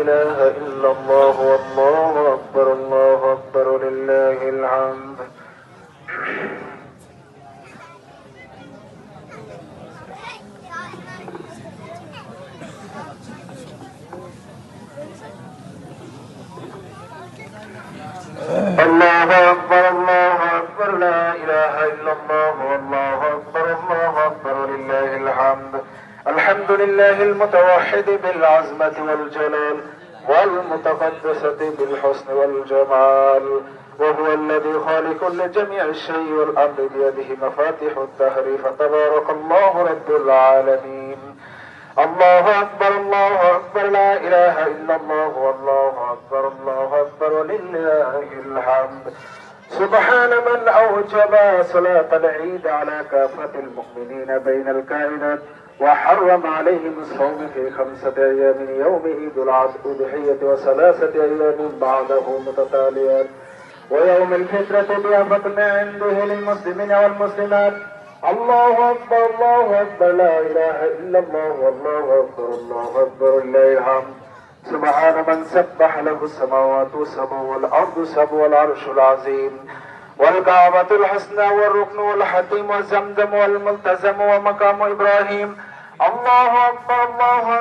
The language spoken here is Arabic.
إله إلا الله والله أكبر الله أكبر لله الحمد. الله أكبر الله أكبر لا إله إلا الله والله أكبر الله أكبر لله الحمد. الحمد لله المتوحد بالعزمة والجلال والمتقدسة بالحسن والجمال وهو الذي خالق لجميع الشيء والأمر بيده مفاتيح الدهر فتبارك الله رب العالمين. الله أكبر الله أكبر لا إله إلا الله والله أكبر الله أكبر ولله الحمد. سبحان من أوجب صلاة العيد على كافة المؤمنين بين الكائنات وحرم عليهم الصوم في خمسة أيام يوم عيد الأضحية وثلاثة أيام بعده متتاليات ويوم الفطرة ضيافة عنده للمسلمين والمسلمات. الله أكبر الله أكبر لا إله إلا الله والله أكبر الله أكبر لله الحمد سبحان من سبح له السماوات السبع والأرض السبع والعرش العظيم. والكعبة الحسنى والركن والحتيم والزمزم والملتزم ومقام إبراهيم. الله أكبر الله